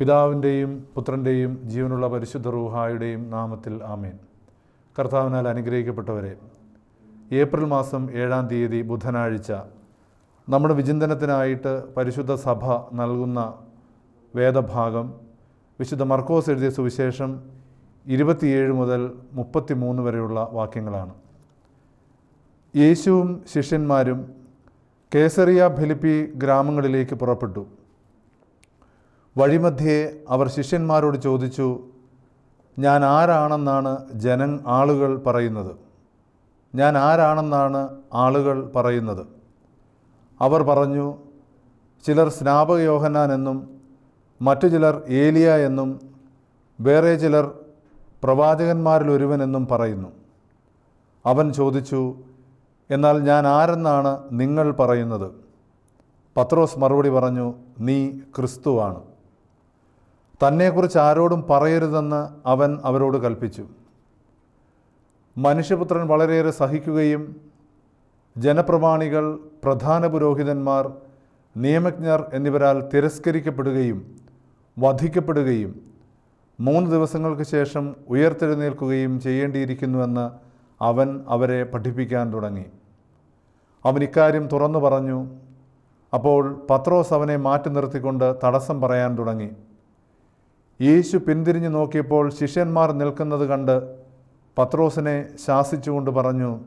പിതാവിന്റെയും പുത്രന്റെയും ജീവനുള്ള പരിശുദ്ധ റൂഹായുടെയും നാമത്തിൽ ആമേൻ. കർത്താവിനാൽ അനുഗ്രഹിക്കപ്പെട്ടവരെ ഏപ്രിൽ മാസം ഏഴാം തീയതി ബുധനാഴ്ച നമ്മുടെ വിചിന്തനത്തിനായിട്ട് പരിശുദ്ധ സഭ നൽകുന്ന വേദഭാഗം വിശുദ്ധ മർക്കോസ് എഴുതിയ സുവിശേഷം ഇരുപത്തിയേഴ് മുതൽ മുപ്പത്തിമൂന്ന് വരെയുള്ള വാക്യങ്ങളാണ്. യേശുവും ശിഷ്യന്മാരും കേസറിയ ഫിലിപ്പി ഗ്രാമങ്ങളിലേക്ക് പുറപ്പെട്ടു. വഴിമധ്യേ അവർ ശിഷ്യന്മാരോട് ചോദിച്ചു ഞാൻ ആരാണെന്നാണ് ജന ആളുകൾ പറയുന്നത്? ഞാൻ ആരാണെന്നാണ് ആളുകൾ പറയുന്നത്? അവർ പറഞ്ഞു ചിലർ സ്നാപക യോഹന്നാൻ എന്നും മറ്റു ചിലർ ഏലിയ എന്നും വേറെ ചിലർ പ്രവാചകന്മാരിൽ ഒരുവനെന്നും പറയുന്നു. അവൻ ചോദിച്ചു എന്നാൽ ഞാൻ ആരെന്നാണ് നിങ്ങൾ പറയുന്നത്? പത്രോസ് മറുപടി പറഞ്ഞു നീ ക്രിസ്തുവാണ് തന്നെക്കുറിച്ച് ആരോടും പറയരുതെന്ന് അവൻ അവരോട് കൽപ്പിച്ചു. മനുഷ്യപുത്രൻ വളരെയേറെ സഹിക്കുകയും ജനപ്രമാണികൾ പ്രധാന പുരോഹിതന്മാർ നിയമജ്ഞർ എന്നിവരാൽ തിരസ്കരിക്കപ്പെടുകയും വധിക്കപ്പെടുകയും മൂന്ന് ദിവസങ്ങൾക്ക് ശേഷം ഉയർത്തെഴുന്നേൽക്കുകയും ചെയ്യേണ്ടിയിരിക്കുന്നുവെന്ന് അവൻ അവരെ പഠിപ്പിക്കാൻ തുടങ്ങി. അവൻ ഇക്കാര്യം തുറന്നു പറഞ്ഞു. അപ്പോൾ പത്രോസ് അവനെ മാറ്റി നിർത്തിക്കൊണ്ട് തടസ്സം പറയാൻ തുടങ്ങി. യേശു പിന്തിരിഞ്ഞു നോക്കിയപ്പോൾ ശിഷ്യന്മാർ നിൽക്കുന്നത് കണ്ട് പത്രോസിനെ ശാസിച്ചുകൊണ്ട് പറഞ്ഞു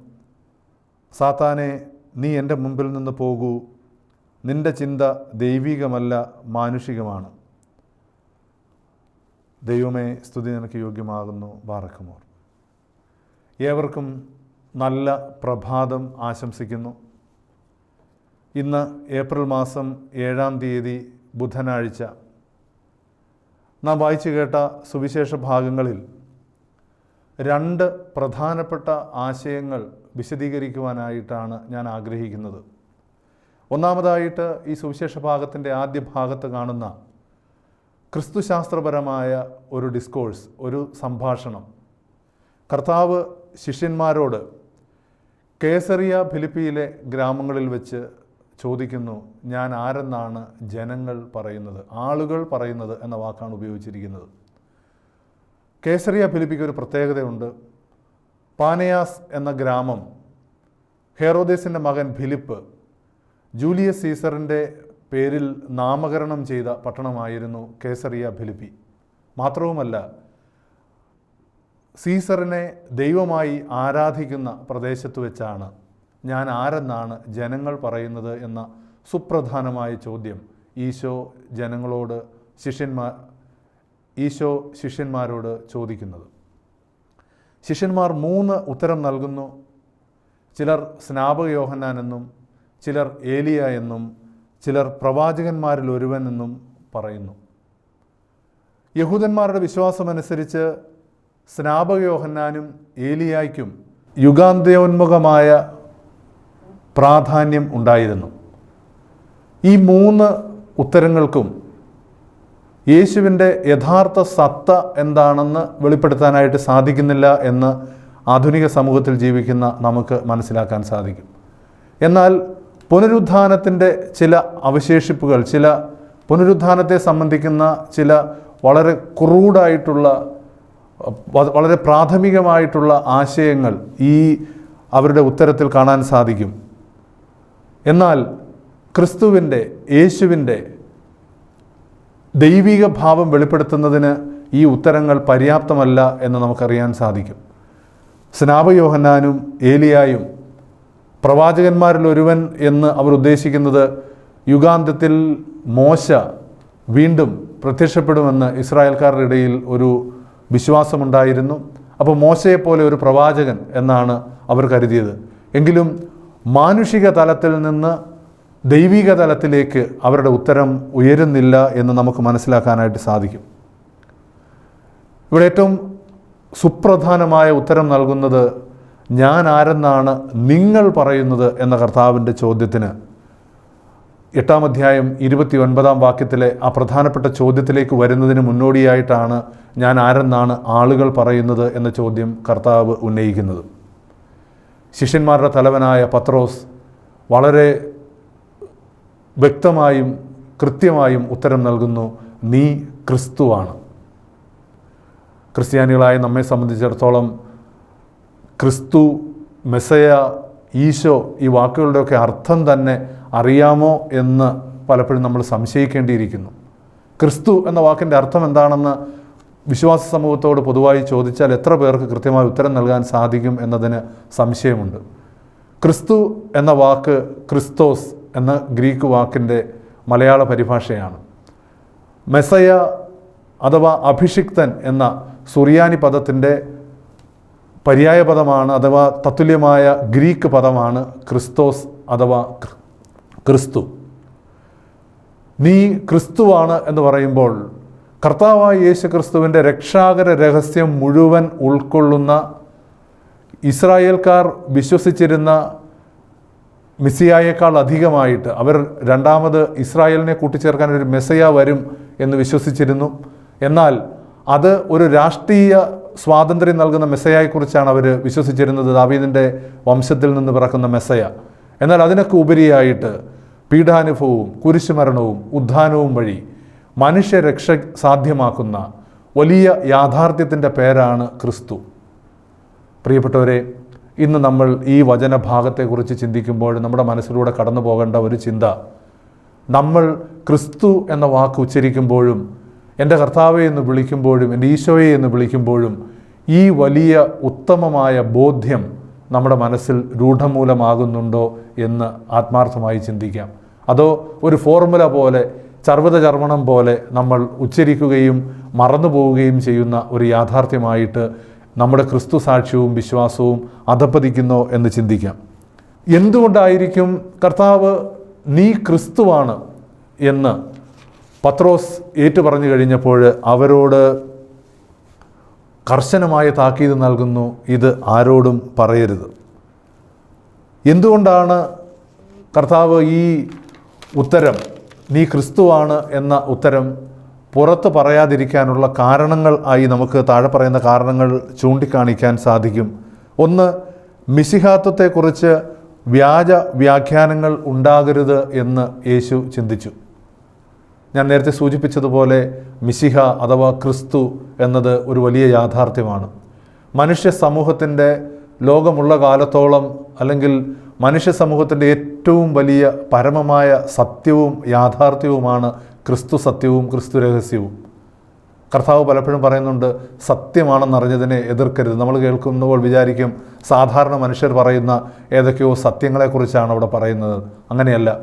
സാത്താനെ നീ എന്റെ മുമ്പിൽ നിന്ന് പോകൂ. നിന്റെ ചിന്ത ദൈവികമല്ല മാനുഷികമാണ്. ദൈവമേ സ്തുതി നിനക്ക് യോഗ്യമാകുന്നു. ബാറക്കുമോർ. ഏവർക്കും നല്ല പ്രഭാതം ആശംസിക്കുന്നു. ഇന്ന് ഏപ്രിൽ മാസം ഏഴാം തീയതി ബുധനാഴ്ച. നാം വായിച്ചു കേട്ട സുവിശേഷ ഭാഗങ്ങളിൽ രണ്ട് പ്രധാനപ്പെട്ട ആശയങ്ങൾ വിശദീകരിക്കുവാനായിട്ടാണ് ഞാൻ ആഗ്രഹിക്കുന്നത്. ഒന്നാമതായിട്ട് ഈ സുവിശേഷ ഭാഗത്തിന്റെ ആദ്യ ഭാഗത്ത് കാണുന്ന ക്രിസ്തുശാസ്ത്രപരമായ ഒരു ഡിസ്കോഴ്സ് ഒരു സംഭാഷണം. കർത്താവ് ശിഷ്യന്മാരോട് കേസറിയ ഫിലിപ്പിയിലെ ഗ്രാമങ്ങളിൽ വെച്ച് ചോദിക്കുന്നു ഞാൻ ആരെന്നാണ് ജനങ്ങൾ പറയുന്നത്? ആളുകൾ പറയുന്നത് എന്ന വാക്കാണ് ഉപയോഗിച്ചിരിക്കുന്നത്. കേസറിയ ഫിലിപ്പിക്ക് ഒരു പ്രത്യേകതയുണ്ട്. പാനയാസ് എന്ന ഗ്രാമം ഹെറോദേസിന്റെ മകൻ ഫിലിപ്പ് ജൂലിയസ് സീസറിന്റെ പേരിൽ നാമകരണം ചെയ്ത പട്ടണമായിരുന്നു കേസറിയ ഫിലിപ്പി. മാത്രവുമല്ല സീസറിനെ ദൈവമായി ആരാധിക്കുന്ന പ്രദേശത്ത് വെച്ചാണ് ഞാൻ ആരെന്നാണ് ജനങ്ങൾ പറയുന്നത് എന്ന സുപ്രധാനമായ ചോദ്യം ഈശോ ജനങ്ങളോട് ശിഷ്യന്മാർ ഈശോ ശിഷ്യന്മാരോട് ചോദിക്കുന്നത്. ശിഷ്യന്മാർ മൂന്ന് ഉത്തരം നൽകുന്നു. ചിലർ സ്നാപക യോഹന്നാൻ എന്നും ചിലർ ഏലിയ എന്നും ചിലർ പ്രവാചകന്മാരിൽ ഒരുവൻ എന്നും പറയുന്നു. യഹൂദന്മാരുടെ വിശ്വാസമനുസരിച്ച് സ്നാപക യോഹന്നാനും ഏലിയായ്ക്കും യുഗാന്ത്യോന്മുഖമായ പ്രാധാന്യം ഉണ്ടായിരുന്നു. ഈ മൂന്ന് ഉത്തരങ്ങൾക്കും യേശുവിന്റെ യഥാർത്ഥ സത്ത എന്താണെന്ന് വെളിപ്പെടുത്താനായിട്ട് സാധിക്കുന്നില്ല എന്ന് ആധുനിക സമൂഹത്തിൽ ജീവിക്കുന്ന നമുക്ക് മനസ്സിലാക്കാൻ സാധിക്കും. എന്നാൽ പുനരുത്ഥാനത്തിന്റെ ചില അവശേഷിപ്പുകൾ ചില പുനരുത്ഥാനത്തെ സംബന്ധിക്കുന്ന ചില വളരെ ക്രൂഡായിട്ടുള്ള വളരെ പ്രാഥമികമായിട്ടുള്ള ആശയങ്ങൾ ഈ അവരുടെ ഉത്തരത്തിൽ കാണാൻ സാധിക്കും. എന്നാൽ ക്രിസ്തുവിന്റെ യേശുവിന്റെ ദൈവിക ഭാവം വെളിപ്പെടുത്തുന്നതിന് ഈ ഉത്തരങ്ങൾ പര്യാപ്തമല്ല എന്ന് നമുക്കറിയാൻ സാധിക്കും. സ്നാപയോഹന്നാനും ഏലിയായും പ്രവാചകന്മാരിൽ ഒരുവൻ എന്ന് അവർ ഉദ്ദേശിക്കുന്നത് യുഗാന്തത്തിൽ മോശ വീണ്ടും പ്രത്യക്ഷപ്പെടുമെന്ന് ഇസ്രായേൽക്കാരുടെ ഇടയിൽ ഒരു വിശ്വാസമുണ്ടായിരുന്നു. അപ്പോൾ മോശയെപ്പോലെ ഒരു പ്രവാചകൻ എന്നാണ് അവർ കരുതിയത്. എങ്കിലും മാനുഷിക തലത്തിൽ നിന്ന് ദൈവിക തലത്തിലേക്ക് അവരുടെ ഉത്തരം ഉയരുന്നില്ല എന്ന് നമുക്ക് മനസ്സിലാക്കാനായിട്ട് സാധിക്കും. ഇവിടെ ഏറ്റവും സുപ്രധാനമായ ഉത്തരം നൽകുന്നത് ഞാൻ ആരെന്നാണ് നിങ്ങൾ പറയുന്നത് എന്ന കർത്താവിന്റെ ചോദ്യത്തിന് എട്ടാം അധ്യായം ഇരുപത്തി ഒൻപതാം വാക്യത്തിലെ ആ പ്രധാനപ്പെട്ട ചോദ്യത്തിലേക്ക് വരുന്നതിന് മുന്നോടിയായിട്ടാണ് ഞാൻ ആരെന്നാണ് ആളുകൾ പറയുന്നത് എന്ന ചോദ്യം കർത്താവ് ഉന്നയിക്കുന്നത്. ശിഷ്യന്മാരുടെ തലവനായ പത്രോസ് വളരെ വ്യക്തമായും കൃത്യമായും ഉത്തരം നൽകുന്നു നീ ക്രിസ്തുവാണ്. ക്രിസ്ത്യാനികളായ നമ്മെ സംബന്ധിച്ചിടത്തോളം ക്രിസ്തു മെസ്സയ ഈശോ ഈ വാക്കുകളുടെയൊക്കെ അർത്ഥം തന്നെ അറിയാമോ എന്ന് പലപ്പോഴും നമ്മൾ സംശയിക്കേണ്ടിയിരിക്കുന്നു. ക്രിസ്തു എന്ന വാക്കിന്റെ അർത്ഥം എന്താണെന്ന് വിശ്വാസ സമൂഹത്തോട് പൊതുവായി ചോദിച്ചാൽ എത്ര പേർക്ക് കൃത്യമായി ഉത്തരം നൽകാൻ സാധിക്കും എന്നതിന് സംശയമുണ്ട്. ക്രിസ്തു എന്ന വാക്ക് ക്രിസ്തോസ് എന്ന ഗ്രീക്ക് വാക്കിന്റെ മലയാള പരിഭാഷയാണ്. മെസ്സയ അഥവാ അഭിഷിക്തൻ എന്ന സുറിയാനി പദത്തിന്റെ പര്യായ പദമാണ് അഥവാ തത്തുല്യമായ ഗ്രീക്ക് പദമാണ് ക്രിസ്തോസ് അഥവാ ക്രിസ്തു. നീ ക്രിസ്തുവാണ് എന്ന് പറയുമ്പോൾ കർത്താവായ യേശു ക്രിസ്തുവിന്റെ രക്ഷാകര രഹസ്യം മുഴുവൻ ഉൾക്കൊള്ളുന്ന ഇസ്രായേൽക്കാർ വിശ്വസിച്ചിരുന്ന മിസിയായേക്കാൾ അധികമായിട്ട് അവർ രണ്ടാമത് ഇസ്രായേലിനെ കൂട്ടിച്ചേർക്കാൻ ഒരു മെസ്സയ വരും എന്ന് വിശ്വസിച്ചിരുന്നു. എന്നാൽ അത് ഒരു രാഷ്ട്രീയ സ്വാതന്ത്ര്യം നൽകുന്ന മെസ്സയായെക്കുറിച്ചാണ് അവർ വിശ്വസിച്ചിരുന്നത്. ദാവീദിന്റെ വംശത്തിൽ നിന്ന് പിറക്കുന്ന മെസ്സയ. എന്നാൽ അതിനൊക്കെ ഉപരിയായിട്ട് പീഡാനുഭവവും കുരിശുമരണവും ഉദ്ധാനവും വഴി മനുഷ്യരക്ഷ സാധ്യമാക്കുന്ന വലിയ യാഥാർത്ഥ്യത്തിന്റെ പേരാണ് ക്രിസ്തു. പ്രിയപ്പെട്ടവരെ ഇന്ന് നമ്മൾ ഈ വചനഭാഗത്തെക്കുറിച്ച് ചിന്തിക്കുമ്പോൾ നമ്മുടെ മനസ്സിലൂടെ കടന്നു പോകേണ്ട ഒരു ചിന്ത നമ്മൾ ക്രിസ്തു എന്ന വാക്ക് ഉച്ചരിക്കുമ്പോഴും എന്റെ കർത്താവെ എന്ന് വിളിക്കുമ്പോഴും എന്റെ ഈശോയെ എന്ന് വിളിക്കുമ്പോഴും ഈ വലിയ ഉത്തമമായ ബോധ്യം നമ്മുടെ മനസ്സിൽ രൂഢമൂലമാകുന്നുണ്ടോ എന്ന് ആത്മാർത്ഥമായി ചിന്തിക്കാം. അതോ ഒരു ഫോർമുല പോലെ ചർവത ചർവണം പോലെ നമ്മൾ ഉച്ചരിക്കുകയും മറന്നു പോവുകയും ചെയ്യുന്ന ഒരു യാഥാർത്ഥ്യമായിട്ട് നമ്മുടെ ക്രിസ്തു സാക്ഷ്യവും വിശ്വാസവും അധപ്പതിക്കുന്നോ എന്ന് ചിന്തിക്കാം. എന്തുകൊണ്ടായിരിക്കും കർത്താവ് നീ ക്രിസ്തുവാണ് എന്ന് പത്രോസ് ഏറ്റു പറഞ്ഞു കഴിഞ്ഞപ്പോൾ അവരോട് കർശനമായ താക്കീത് നൽകുന്നു ഇത് ആരോടും പറയരുത്. എന്തുകൊണ്ടാണ് കർത്താവ് ഈ ഉത്തരം നീ ക്രിസ്തുവാണ് എന്ന ഉത്തരം പുറത്ത് പറയാതിരിക്കാനുള്ള കാരണങ്ങൾ ആയി നമുക്ക് താഴെ പറയുന്ന കാരണങ്ങൾ ചൂണ്ടിക്കാണിക്കാൻ സാധിക്കും. ഒന്ന് മിശിഹാത്വത്തെക്കുറിച്ച് വ്യാജ വ്യാഖ്യാനങ്ങൾ ഉണ്ടാകരുത് എന്ന് യേശു ചിന്തിച്ചു. ഞാൻ നേരത്തെ സൂചിപ്പിച്ചതുപോലെ മിശിഹ അഥവാ ക്രിസ്തു എന്നത് ഒരു വലിയ യാഥാർത്ഥ്യമാണ്. മനുഷ്യ സമൂഹത്തിന്റെ ലോകമുള്ള കാലത്തോളം അല്ലെങ്കിൽ മനുഷ്യ സമൂഹത്തിന്റെ ഏറ്റവും വലിയ പരമമായ സത്യവും യാഥാർത്ഥ്യവുമാണ് ക്രിസ്തു സത്യവും ക്രിസ്തു രഹസ്യവും. കർത്താവ് പലപ്പോഴും പറയുന്നുണ്ട് സത്യമാണെന്നറിഞ്ഞതിനെ എതിർക്കരുത്. നമ്മൾ കേൾക്കുമ്പോൾ വിചാരിക്കും സാധാരണ മനുഷ്യർ പറയുന്ന ഏതൊക്കെയോ സത്യങ്ങളെക്കുറിച്ചാണ് അവിടെ പറയുന്നത്. അങ്ങനെയല്ല.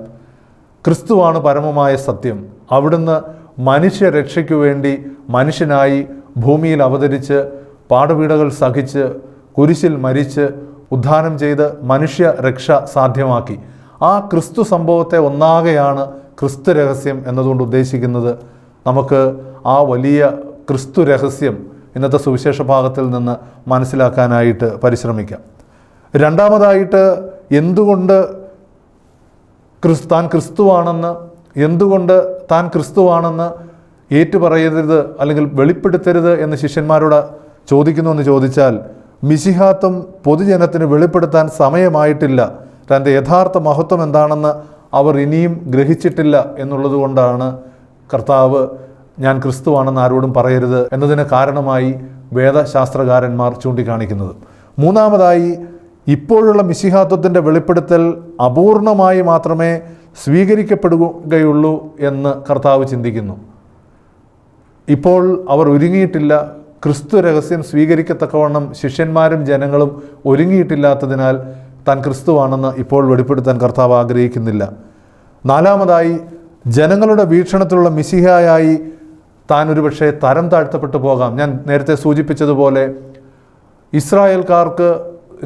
ക്രിസ്തുവാണ് പരമമായ സത്യം. അവിടുന്ന് മനുഷ്യരക്ഷയ്ക്കു വേണ്ടി മനുഷ്യനായി ഭൂമിയിൽ അവതരിച്ച് പാടുപീടകൾ സഹിച്ച് കുരിശിൽ മരിച്ച് ഉദ്ധാനം ചെയ്ത് മനുഷ്യ രക്ഷ സാധ്യമാക്കി. ആ ക്രിസ്തു സംഭവത്തെ ഒന്നാകെയാണ് ക്രിസ്തു രഹസ്യം എന്നതുകൊണ്ട് ഉദ്ദേശിക്കുന്നത്. നമുക്ക് ആ വലിയ ക്രിസ്തു രഹസ്യം ഇന്നത്തെ സുവിശേഷ ഭാഗത്തിൽ നിന്ന് മനസ്സിലാക്കാനായിട്ട് പരിശ്രമിക്കാം. രണ്ടാമതായിട്ട് എന്തുകൊണ്ട് ക്രിസ് താൻ ക്രിസ്തുവാണെന്ന് എന്തുകൊണ്ട് താൻ ക്രിസ്തുവാണെന്ന് ഏറ്റുപറയരുത് അല്ലെങ്കിൽ വെളിപ്പെടുത്തരുത് എന്ന് ശിഷ്യന്മാരോട് ചോദിക്കുന്നു എന്ന് ചോദിച്ചാൽ മിശിഹാത്വം പൊതുജനത്തിന് വെളിപ്പെടുത്താൻ സമയമായിട്ടില്ല. തന്റെ യഥാർത്ഥ മഹത്വം എന്താണെന്ന് അവർ ഇനിയും ഗ്രഹിച്ചിട്ടില്ല എന്നുള്ളതുകൊണ്ടാണ് കർത്താവ് ഞാൻ ക്രിസ്തുവാണെന്ന് ആരോടും പറയരുത് എന്നതിന് കാരണമായി വേദശാസ്ത്രകാരന്മാർ ചൂണ്ടിക്കാണിക്കുന്നത്. മൂന്നാമതായി ഇപ്പോഴുള്ള മിശിഹാത്വത്തിന്റെ വെളിപ്പെടുത്തൽ അപൂർണമായി മാത്രമേ സ്വീകരിക്കപ്പെടുകയുള്ളൂ എന്ന് കർത്താവ് ചിന്തിക്കുന്നു. ഇപ്പോൾ അവർ ഒരുങ്ങിയിട്ടില്ല ക്രിസ്തു രഹസ്യം സ്വീകരിക്കത്തക്കവണ്ണം ശിഷ്യന്മാരും ജനങ്ങളും ഒരുങ്ങിയിട്ടില്ലാത്തതിനാൽ താൻ ക്രിസ്തുവാണെന്ന് ഇപ്പോൾ വെളിപ്പെടുത്താൻ കർത്താവ് ആഗ്രഹിക്കുന്നില്ല. നാലാമതായി ജനങ്ങളുടെ വീക്ഷണത്തിലുള്ള മിശിഹായായി താൻ ഒരുപക്ഷെ തരം താഴ്ത്തപ്പെട്ടു പോകാം. ഞാൻ നേരത്തെ സൂചിപ്പിച്ചതുപോലെ ഇസ്രായേൽക്കാർക്ക്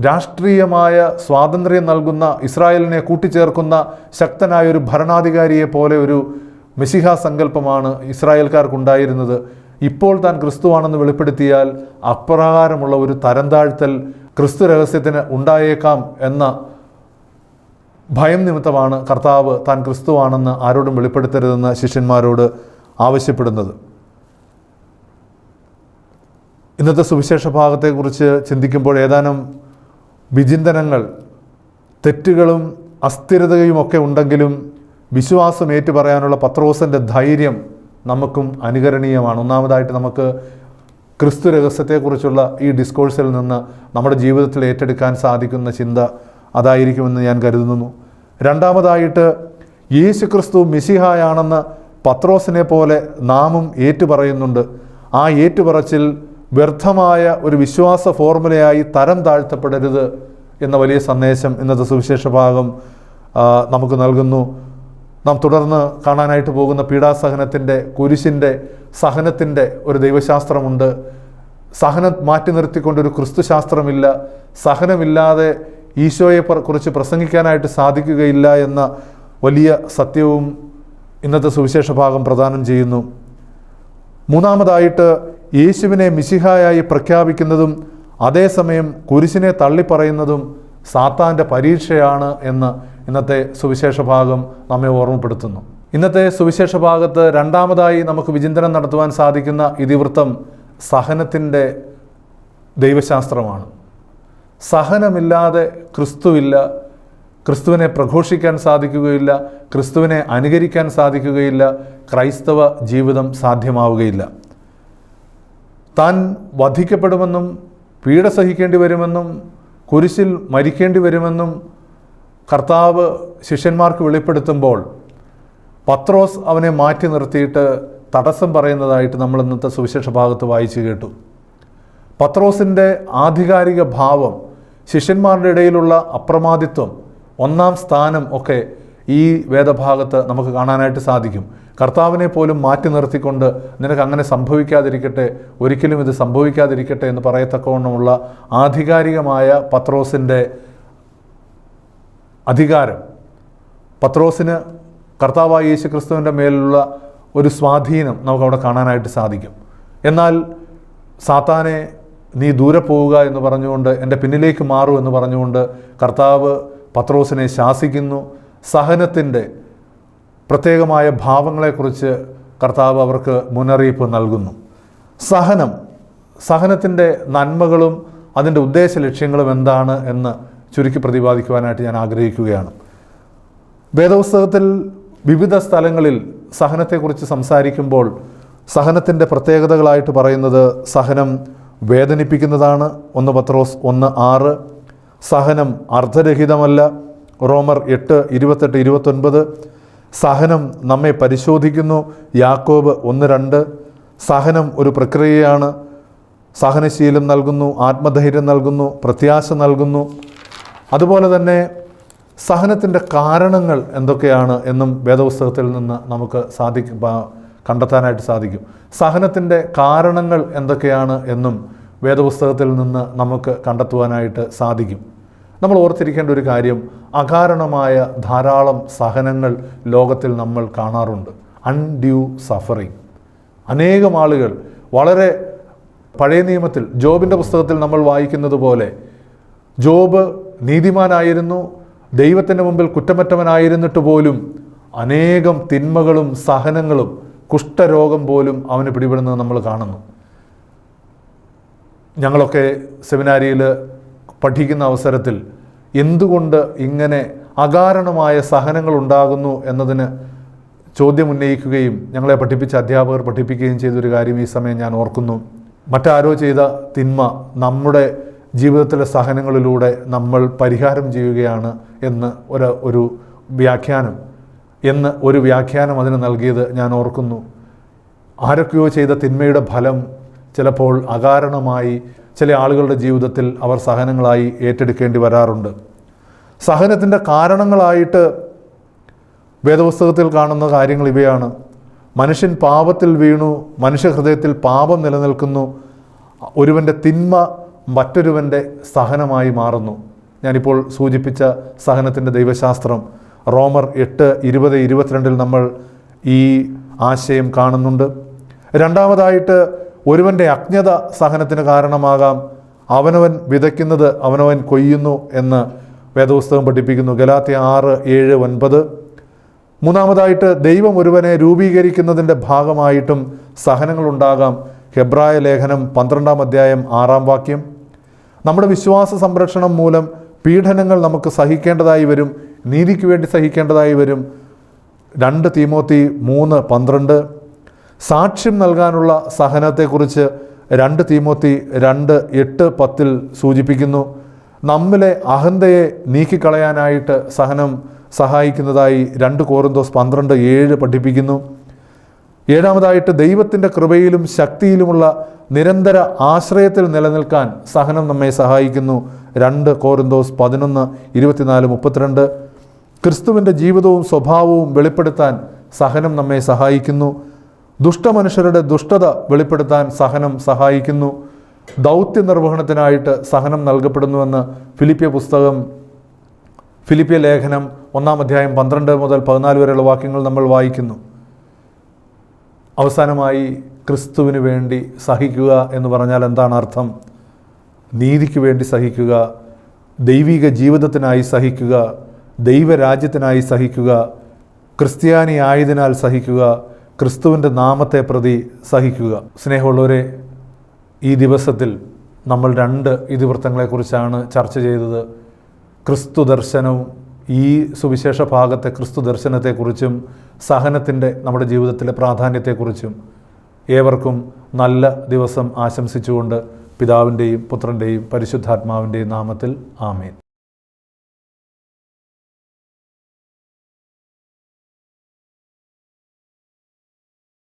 രാഷ്ട്രീയമായ സ്വാതന്ത്ര്യം നൽകുന്ന ഇസ്രായേലിനെ കൂട്ടിച്ചേർക്കുന്ന ശക്തനായ ഒരു ഭരണാധികാരിയെ പോലെ ഒരു മിസിഹ സങ്കല്പമാണ് ഇസ്രായേൽക്കാർക്കുണ്ടായിരുന്നത്. ഇപ്പോൾ താൻ ക്രിസ്തുവാണെന്ന് വെളിപ്പെടുത്തിയാൽ അപ്രകാരമുള്ള ഒരു തരംതാഴ്ത്തൽ ക്രിസ്തു രഹസ്യത്തിന് ഉണ്ടായേക്കാം എന്ന ഭയം നിമിത്തമാണ് കർത്താവ് താൻ ക്രിസ്തുവാണെന്ന് ആരോടും വെളിപ്പെടുത്തരുതെന്ന് ശിഷ്യന്മാരോട് ആവശ്യപ്പെടുന്നത്. ഇന്നത്തെ സുവിശേഷ ഭാഗത്തെക്കുറിച്ച് ചിന്തിക്കുമ്പോൾ ഏതാനും വിചിന്തനങ്ങൾ തെറ്റുകളും അസ്ഥിരതയും ഒക്കെ ഉണ്ടെങ്കിലും വിശ്വാസം ഏറ്റുപറയാനുള്ള പത്രോസിന്റെ ധൈര്യം നമുക്കും അനുകരണീയമാണ്. ഒന്നാമതായിട്ട് നമുക്ക് ക്രിസ്തു രഹസ്യത്തെക്കുറിച്ചുള്ള ഈ ഡിസ്കോഴ്സിൽ നിന്ന് നമ്മുടെ ജീവിതത്തിൽ ഏറ്റെടുക്കാൻ സാധിക്കുന്ന ചിന്ത അതായിരിക്കുമെന്ന് ഞാൻ കരുതുന്നു. രണ്ടാമതായിട്ട് യേശു ക്രിസ്തു മിസിഹായാണെന്ന് പത്രോസിനെ പോലെ നാമും ഏറ്റുപറയുന്നുണ്ട്. ആ ഏറ്റുപറച്ചിൽ വ്യർത്ഥമായ ഒരു വിശ്വാസ ഫോർമുലയായി തരം താഴ്ത്തപ്പെടരുത് എന്ന വലിയ സന്ദേശം ഇന്നത്തെ സുവിശേഷ ഭാഗം നമുക്ക് നൽകുന്നു. നാം തുടർന്ന് കാണാനായിട്ട് പോകുന്ന പീഡാസഹനത്തിന്റെ കുരിശിന്റെ സഹനത്തിന്റെ ഒരു ദൈവശാസ്ത്രമുണ്ട്. സഹനം മാറ്റി നിർത്തിക്കൊണ്ടൊരു ക്രിസ്തുശാസ്ത്രമില്ല. സഹനമില്ലാതെ ഈശോയെ കുറിച്ച് പ്രസംഗിക്കാനായിട്ട് സാധിക്കുകയില്ല എന്ന വലിയ സത്യവും ഇന്നത്തെ സുവിശേഷ ഭാഗം പ്രദാനം ചെയ്യുന്നു. മൂന്നാമതായിട്ട് യേശുവിനെ മിശിഹായായി പ്രഖ്യാപിക്കുന്നതും അതേസമയം കുരിശിനെ തള്ളിപ്പറയുന്നതും സാത്താന്റെ പരീക്ഷയാണ് എന്ന് ഇന്നത്തെ സുവിശേഷ ഭാഗം നമ്മെ ഓർമ്മപ്പെടുത്തുന്നു. ഇന്നത്തെ സുവിശേഷ ഭാഗത്ത് രണ്ടാമതായി നമുക്ക് വിചിന്തനം നടത്തുവാൻ സാധിക്കുന്ന ഇതിവൃത്തം സഹനത്തിന്റെ ദൈവശാസ്ത്രമാണ്. സഹനമില്ലാതെ ക്രിസ്തുവില്ല ക്രിസ്തുവിനെ പ്രഘോഷിക്കാൻ സാധിക്കുകയില്ല ക്രിസ്തുവിനെ അനുകരിക്കാൻ സാധിക്കുകയില്ല ക്രൈസ്തവ ജീവിതം സാധ്യമാവുകയില്ല. താൻ വധിക്കപ്പെടുമെന്നും പീഡ സഹിക്കേണ്ടി വരുമെന്നും കുരിശിൽ മരിക്കേണ്ടി വരുമെന്നും കർത്താവ് ശിഷ്യന്മാർക്ക് വെളിപ്പെടുത്തുമ്പോൾ പത്രോസ് അവനെ മാറ്റി നിർത്തിയിട്ട് തടസ്സം പറയുന്നതായിട്ട് നമ്മൾ ഇന്നത്തെ സുവിശേഷ ഭാഗത്ത് വായിച്ചു കേട്ടു. പത്രോസിന്റെ ആധികാരിക ഭാവം ശിഷ്യന്മാരുടെ ഇടയിലുള്ള അപ്രമാദിത്വം ഒന്നാം സ്ഥാനം ഒക്കെ ഈ വേദഭാഗത്ത് നമുക്ക് കാണാനായിട്ട് സാധിക്കും. കർത്താവിനെ പോലും മാറ്റി നിർത്തിക്കൊണ്ട് നിനക്ക് അങ്ങനെ സംഭവിക്കാതിരിക്കട്ടെ ഒരിക്കലും ഇത് സംഭവിക്കാതിരിക്കട്ടെ എന്ന് പറയത്തക്കവണ്ണമുള്ള ആധികാരികമായ പത്രോസിന്റെ അധികാരം. പത്രോസിന് കർത്താവായ യേശു ക്രിസ്തുവിന്റെ മേലുള്ള ഒരു സ്വാധീനം നമുക്കവിടെ കാണാനായിട്ട് സാധിക്കും. എന്നാൽ സാത്താനെ നീ ദൂരെ പോവുക എന്ന് പറഞ്ഞുകൊണ്ട് എന്റെ പിന്നിലേക്ക് മാറൂ എന്ന് പറഞ്ഞുകൊണ്ട് കർത്താവ് പത്രോസിനെ ശാസിക്കുന്നു. സഹനത്തിന്റെ പ്രത്യേകമായ ഭാവങ്ങളെക്കുറിച്ച് കർത്താവ് അവർക്ക് മുന്നറിയിപ്പ് നൽകുന്നു. സഹനം സഹനത്തിന്റെ നന്മകളും അതിന്റെ ഉദ്ദേശ ലക്ഷ്യങ്ങളും എന്താണ് എന്ന് ചുരുക്കി പ്രതിപാദിക്കുവാനായിട്ട് ഞാൻ ആഗ്രഹിക്കുകയാണ്. വേദപുസ്തകത്തിൽ വിവിധ സ്ഥലങ്ങളിൽ സഹനത്തെക്കുറിച്ച് സംസാരിക്കുമ്പോൾ സഹനത്തിന്റെ പ്രത്യേകതകളായിട്ട് പറയുന്നത് സഹനം വേദനിപ്പിക്കുന്നതാണ്. ഒന്ന് പത്രോസ് ഒന്ന് ആറ്. സഹനം അർദ്ധരഹിതമല്ല. റോമർ എട്ട് ഇരുപത്തെട്ട് ഇരുപത്തൊൻപത്. സഹനം നമ്മെ പരിശോധിക്കുന്നു. യാക്കോബ് ഒന്ന് രണ്ട്. സഹനം ഒരു പ്രക്രിയയാണ്. സഹനശീലം നൽകുന്നു ആത്മധൈര്യം നൽകുന്നു പ്രത്യാശ നൽകുന്നു. അതുപോലെ തന്നെ സഹനത്തിന്റെ കാരണങ്ങൾ എന്തൊക്കെയാണ് എന്നും വേദപുസ്തകത്തിൽ നിന്ന് നമുക്ക് സാധിക്കും കണ്ടെത്താനായിട്ട് സാധിക്കും. സഹനത്തിന്റെ കാരണങ്ങൾ എന്തൊക്കെയാണ് എന്നും വേദപുസ്തകത്തിൽ നിന്ന് നമുക്ക് കണ്ടെത്തുവാനായിട്ട് സാധിക്കും. നമ്മൾ ഓർത്തിരിക്കേണ്ട ഒരു കാര്യം അകാരണമായ ധാരാളം സഹനങ്ങൾ ലോകത്തിൽ നമ്മൾ കാണാറുണ്ട്. അൺഡ്യൂ സഫറിങ് അനേകം ആളുകൾ വളരെ പഴയ നിയമത്തിൽ ജോബിന്റെ പുസ്തകത്തിൽ നമ്മൾ വായിക്കുന്നത് പോലെ ജോബ് നീതിമാനായിരുന്നു ദൈവത്തിന്റെ മുമ്പിൽ കുറ്റമറ്റവനായിരുന്നിട്ട് പോലും അനേകം തിന്മകളും സഹനങ്ങളും കുഷ്ഠരോഗം പോലും അവന് പിടിപെടുന്നത് നമ്മൾ കാണുന്നു. ഞങ്ങളൊക്കെ സെമിനാരിയിൽ പഠിക്കുന്ന അവസരത്തിൽ എന്തുകൊണ്ട് ഇങ്ങനെ അകാരണമായ സഹനങ്ങൾ ഉണ്ടാകുന്നു എന്നതിന് ചോദ്യം ഉന്നയിക്കുകയും ഞങ്ങളെ പഠിപ്പിച്ച അധ്യാപകർ പഠിപ്പിക്കുകയും ചെയ്തൊരു കാര്യം ഈ സമയം ഞാൻ ഓർക്കുന്നു. മറ്റാരോ ചെയ്ത തിന്മ നമ്മുടെ ജീവിതത്തിലെ സഹനങ്ങളിലൂടെ നമ്മൾ പരിഹാരം ചെയ്യുകയാണ് എന്ന് ഒരു ഒരു വ്യാഖ്യാനം. എന്ന് ഒരു വ്യാഖ്യാനം അതിന് നൽകിയത് ഞാൻ ഓർക്കുന്നു. ആരൊക്കെയോ ചെയ്ത തിന്മയുടെ ഫലം ചിലപ്പോൾ അകാരണമായി ചില ആളുകളുടെ ജീവിതത്തിൽ അവർ സഹനങ്ങളായി ഏറ്റെടുക്കേണ്ടി വരാറുണ്ട്. സഹനത്തിന്റെ കാരണങ്ങളായിട്ട് വേദപുസ്തകത്തിൽ കാണുന്ന കാര്യങ്ങൾ ഇവയാണ്. മനുഷ്യൻ പാപത്തിൽ വീണു മനുഷ്യഹൃദയത്തിൽ പാപം നിലനിൽക്കുന്നു ഒരുവന്റെ തിന്മ മറ്റൊരുവന്റെ സഹനമായി മാറുന്നു. ഞാനിപ്പോൾ സൂചിപ്പിച്ച സഹനത്തിന്റെ ദൈവശാസ്ത്രം റോമർ എട്ട് ഇരുപത് ഇരുപത്തിരണ്ടിൽ നമ്മൾ ഈ ആശയം കാണുന്നുണ്ട്. രണ്ടാമതായിട്ട് ഒരുവന്റെ അജ്ഞത സഹനത്തിന് കാരണമാകാം. അവനവൻ വിതയ്ക്കുന്നത് അവനവൻ കൊയ്യുന്നു എന്ന് വേദപുസ്തകം പഠിപ്പിക്കുന്നു. ഗലാത്തി ആറ് ഏഴ് ഒൻപത്. മൂന്നാമതായിട്ട് ദൈവം ഒരുവനെ രൂപീകരിക്കുന്നതിന്റെ ഭാഗമായിട്ടും സഹനങ്ങളുണ്ടാകാം. ഹെബ്രായ ലേഖനം പന്ത്രണ്ടാം അധ്യായം ആറാം വാക്യം. നമ്മുടെ വിശ്വാസ സംരക്ഷണം മൂലം പീഡനങ്ങൾ നമുക്ക് സഹിക്കേണ്ടതായി വരും നീതിക്ക് വേണ്ടി സഹിക്കേണ്ടതായി വരും. രണ്ട് തീമോത്തി മൂന്ന് പന്ത്രണ്ട്. സാക്ഷ്യം നൽകാനുള്ള സഹനത്തെക്കുറിച്ച് രണ്ട് തീമോത്തി രണ്ട് എട്ട് പത്തിൽ സൂചിപ്പിക്കുന്നു. നമ്മിലെ അഹന്തയെ നീക്കിക്കളയാനായിട്ട് സഹനം സഹായിക്കുന്നതായി രണ്ട് കോറിന്തോസ് പന്ത്രണ്ട് ഏഴ് പഠിപ്പിക്കുന്നു. ഏഴാമതായിട്ട് ദൈവത്തിന്റെ കൃപയിലും ശക്തിയിലുമുള്ള നിരന്തര ആശ്രയത്തിൽ നിലനിൽക്കാൻ സഹനം നമ്മെ സഹായിക്കുന്നു. രണ്ട് കോരന്തോസ് പതിനൊന്ന് ഇരുപത്തിനാല് മുപ്പത്തിരണ്ട്. ക്രിസ്തുവിന്റെ ജീവിതവും സ്വഭാവവും വെളിപ്പെടുത്താൻ സഹനം നമ്മെ സഹായിക്കുന്നു. ദുഷ്ടമനുഷ്യരുടെ ദുഷ്ടത വെളിപ്പെടുത്താൻ സഹനം സഹായിക്കുന്നു. ദൗത്യ നിർവഹണത്തിനായിട്ട് സഹനം നൽകപ്പെടുന്നുവെന്ന് ഫിലിപ്പിയ പുസ്തകം ഫിലിപ്പിയ ലേഖനം ഒന്നാം അധ്യായം പന്ത്രണ്ട് മുതൽ പതിനാല് വരെയുള്ള വാക്യങ്ങൾ നമ്മൾ വായിക്കുന്നു. അവസാനമായി ക്രിസ്തുവിന് വേണ്ടി സഹിക്കുക എന്ന് പറഞ്ഞാൽ എന്താണ് അർത്ഥം? നീതിക്ക് വേണ്ടി സഹിക്കുക ദൈവിക ജീവിതത്തിനായി സഹിക്കുക ദൈവരാജ്യത്തിനായി സഹിക്കുക ക്രിസ്ത്യാനി ആയതിനാൽ സഹിക്കുക ക്രിസ്തുവിന്റെ നാമത്തെ പ്രതി സഹിക്കുക. സ്നേഹമുള്ളവരെ ഈ ദിവസത്തിൽ നമ്മൾ രണ്ട് ഇതിവൃത്തങ്ങളെക്കുറിച്ചാണ് ചർച്ച ചെയ്തത്. ക്രിസ്തു ദർശനവും ഈ സുവിശേഷ ഭാഗത്തെ ക്രിസ്തു ദർശനത്തെക്കുറിച്ചും സഹനത്തിന്റെ നമ്മുടെ ജീവിതത്തിലെ പ്രാധാന്യത്തെക്കുറിച്ചും ഏവർക്കും നല്ല ദിവസം ആശംസിച്ചുകൊണ്ട് പിതാവിന്റെയും പുത്രന്റെയും പരിശുദ്ധാത്മാവിന്റെയും നാമത്തിൽ ആമേൻ.